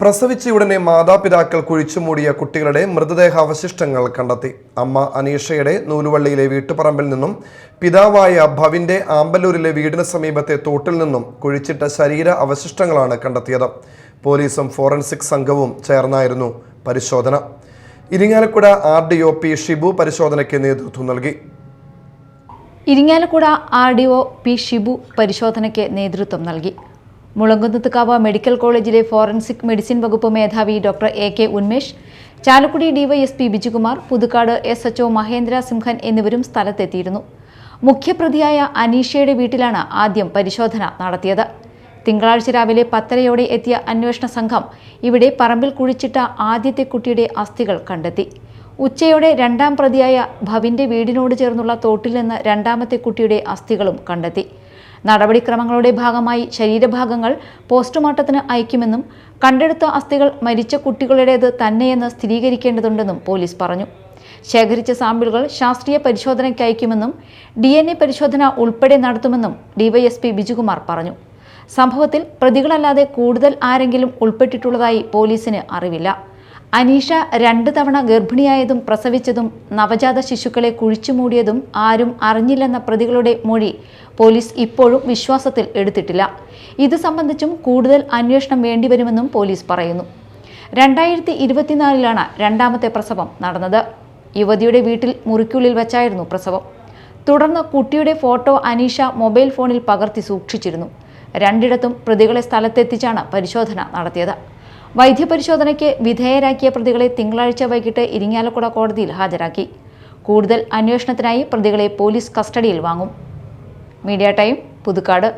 പ്രസവിച്ചയുടനെ മാതാപിതാക്കൾ കുഴിച്ചുമൂടിയ കുട്ടികളുടെ മൃതദേഹാവശിഷ്ടങ്ങൾ കണ്ടെത്തി. അമ്മ അനീഷയുടെ നൂലുവള്ളിയിലെ വീട്ടുപറമ്പിൽ നിന്നും പിതാവായ ഭവിന്റെ ആമ്പല്ലൂരിലെ വീടിന് സമീപത്തെ തോട്ടിൽ നിന്നും കുഴിച്ചിട്ട ശരീര അവശിഷ്ടങ്ങളാണ് കണ്ടെത്തിയത്. പോലീസും ഫോറൻസിക് സംഘവും ചേർന്നായിരുന്നു പരിശോധന. Irinjalakuda R D O P Shibu പരിശോധനയ്ക്ക് നേതൃത്വം നൽകി. Irinjalakuda R D O P Shibu പരിശോധനയ്ക്ക് നേതൃത്വം നൽകി. മുളങ്കുന്നത്തുകാവ് മെഡിക്കൽ കോളേജിലെ ഫോറൻസിക് മെഡിസിൻ വകുപ്പ് മേധാവി doctor A K Unmesh Chalakudy DYSP Bijukumar Puthukkad S HO Mahendra Simhan എന്നിവരും സ്ഥലത്തെത്തിയിരുന്നു. മുഖ്യപ്രതിയായ അനീഷയുടെ വീട്ടിലാണ് ആദ്യം പരിശോധന നടത്തിയത്. തിങ്കളാഴ്ച രാവിലെ പത്തരയോടെ എത്തിയ അന്വേഷണ സംഘം ഇവിടെ പറമ്പിൽ കുഴിച്ചിട്ട ആദ്യത്തെ കുട്ടിയുടെ അസ്ഥികൾ കണ്ടെത്തി. ഉച്ചയോടെ രണ്ടാം പ്രതിയായ ഭവിന്റെ വീടിനോട് ചേർന്നുള്ള തോട്ടിൽ നിന്ന് രണ്ടാമത്തെ കുട്ടിയുടെ അസ്ഥികളും കണ്ടെത്തി. നടപടിക്രമങ്ങളുടെ ഭാഗമായി ശരീരഭാഗങ്ങൾ പോസ്റ്റ്മോർട്ടത്തിന് അയക്കുമെന്നും കണ്ടെടുത്ത അസ്ഥികൾ മരിച്ച കുട്ടികളുടേത് തന്നെയെന്ന് സ്ഥിരീകരിക്കേണ്ടതുണ്ടെന്നും പോലീസ് പറഞ്ഞു. ശേഖരിച്ച സാമ്പിളുകൾ ശാസ്ത്രീയ പരിശോധനയ്ക്ക് അയക്കുമെന്നും ഡി എൻ എ പരിശോധന ഉൾപ്പെടെ നടത്തുമെന്നും ഡിവൈഎസ്പി ബിജുകുമാർ പറഞ്ഞു. സംഭവത്തിൽ പ്രതികളല്ലാതെ കൂടുതൽ ആരെങ്കിലും ഉൾപ്പെട്ടിട്ടുള്ളതായി പോലീസിന് അറിവില്ല. അനീഷ രണ്ട് തവണ ഗർഭിണിയായതും പ്രസവിച്ചതും നവജാത ശിശുക്കളെ കുഴിച്ചുമൂടിയതും ആരും അറിഞ്ഞില്ലെന്ന പ്രതികളുടെ മൊഴി പോലീസ് ഇപ്പോഴും വിശ്വാസത്തിൽ എടുത്തിട്ടില്ല. ഇത് സംബന്ധിച്ചും കൂടുതൽ അന്വേഷണം വേണ്ടിവരുമെന്നും പോലീസ് പറയുന്നു. രണ്ടായിരത്തി ഇരുപത്തിനാലിലാണ് രണ്ടാമത്തെ പ്രസവം നടന്നത്. യുവതിയുടെ വീട്ടിൽ മുറിക്കുള്ളിൽ വെച്ചായിരുന്നു പ്രസവം. തുടർന്ന് കുട്ടിയുടെ ഫോട്ടോ അനീഷ മൊബൈൽ ഫോണിൽ പകർത്തി സൂക്ഷിച്ചിരുന്നു. രണ്ടിടത്തും പ്രതികളെ സ്ഥലത്തെത്തിച്ചാണ് പരിശോധന നടത്തിയത്. വൈദ്യപരിശോധനയ്ക്ക് വിധേയരാക്കിയ പ്രതികളെ തിങ്കളാഴ്ച വൈകിട്ട് ഇരിങ്ങാലക്കുട കോടതിയിൽ ഹാജരാക്കി. കൂടുതൽ അന്വേഷണത്തിനായി പ്രതികളെ പോലീസ് കസ്റ്റഡിയിൽ വാങ്ങും. Media time Puthukkad.